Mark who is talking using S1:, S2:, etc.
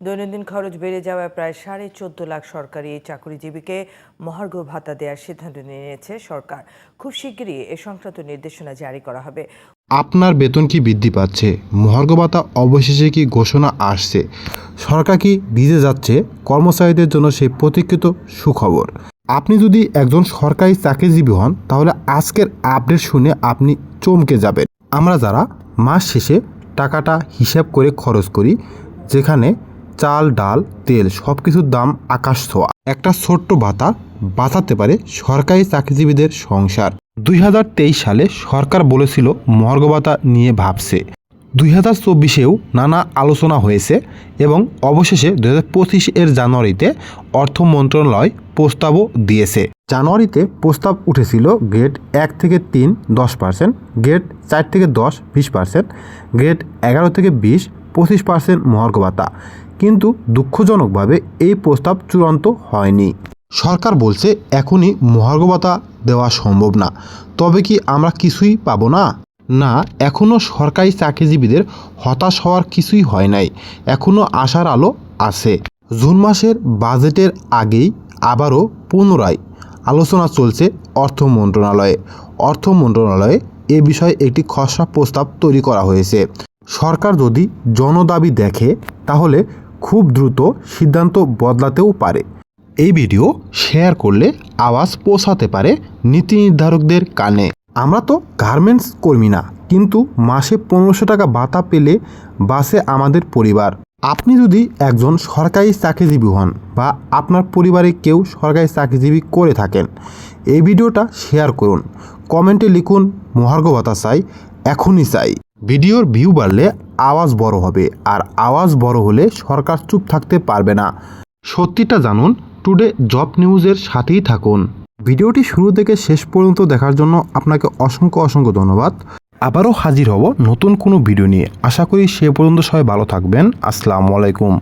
S1: দৈনন্দিন খরচ বেড়ে যাওয়ায় প্রায় সাড়ে চোদ্দ লাখ সরকারি চাকরিজীবীকে মহার্ঘ ভাতা দেওয়ার সিদ্ধান্ত নিয়েছে সরকার। খুব শিগগিরই এ সংক্রান্ত নির্দেশনা জারি করা হবে।
S2: আপনার বেতন কি বৃদ্ধি পাচ্ছে? মহার্ঘ ভাতা অবশেষে কি ঘোষণা আসছে? সরকার কি দিতে যাচ্ছে? কর্মচারীদের জন্য সেই প্রতীক্ষিত সুখবর। আপনি যদি একজন সরকারি চাকরিজীবী হন, তাহলে আজকের আপডেট শুনে আপনি চমকে যাবেন। আমরা যারা মাস শেষে টাকাটা হিসাব করে খরচ করি, যেখানে চাল, ডাল, তেল সব কিছুর দাম আকাশ ছোঁয়া। একটা ছোট্ট ভাতা বাঁচাতে পারে সরকারি চাকরিজীবীদের সংসার। দুই হাজার তেইশ সালে সরকার বলেছিল মহার্ঘ ভাতা নিয়ে ভাবছে। দুই হাজার চব্বিশেও নানা আলোচনা হয়েছে এবং অবশেষে দুই হাজার পঁচিশ এর জানুয়ারিতে অর্থ মন্ত্রণালয় প্রস্তাবও দিয়েছে। জানুয়ারিতে প্রস্তাব উঠেছিল গ্রেড এক থেকে তিন দশ পার্সেন্ট, গ্রেড চার থেকে দশ বিশ পার্সেন্ট, গ্রেড এগারো থেকে বিশ পঁচিশ পার্সেন্ট মহার্ঘ ভাতা কিন্তু দুঃখজনকভাবে এই প্রস্তাব চূড়ান্ত হয়নি। সরকার বলছে, এখনই মহার্ঘ ভাতা দেওয়া সম্ভব না। তবে কি আমরা কিছুই পাবো না? না, এখনও সরকারি চাকরিজীবীদের হতাশ হওয়ার কিছুই হয় নাই। এখনও আশার আলো আছে। জুন মাসের বাজেটের আগেই আবারও পুনরায় আলোচনা চলছে অর্থ মন্ত্রণালয়ে। অর্থ মন্ত্রণালয়ে এ বিষয়ে একটি খসড়া প্রস্তাব তৈরি করা হয়েছে। সরকার যদি জনদাবি দেখে, তাহলে খুব দ্রুত সিদ্ধান্ত বদলাতেও পারে। এই ভিডিও শেয়ার করলে আওয়াজ পৌঁছাতে পারে নীতি নির্ধারকদের কানে। আমরা তো গার্মেন্টস কর্মী না, কিন্তু মাসে পনেরোশো টাকা ভাতা পেলে বাসে আমাদের পরিবার। আপনি যদি একজন সরকারি চাকরিজীবী হন বা আপনার পরিবারে কেউ সরকারি চাকরিজীবী করে থাকেন, এই ভিডিওটা শেয়ার করুন। কমেন্টে লিখুন, মহার্ঘ ভাতা চাই, এখনই চাই। ভিডিওর ভিউ বাড়লে আওয়াজ বড় হবে আর আওয়াজ বড় হলে সরকার চুপ থাকতে পারবে না। সত্যিটা জানুন, টুডে জব নিউজের সাথেই থাকুন। ভিডিওটি শুরু থেকে শেষ পর্যন্ত দেখার জন্য আপনাকে অসংখ্য অসংখ্য ধন্যবাদ। আবারও হাজির হব নতুন কোনো ভিডিও নিয়ে। আশা করি সে পর্যন্ত সবাই ভালো থাকবেন। আসসালামু আলাইকুম।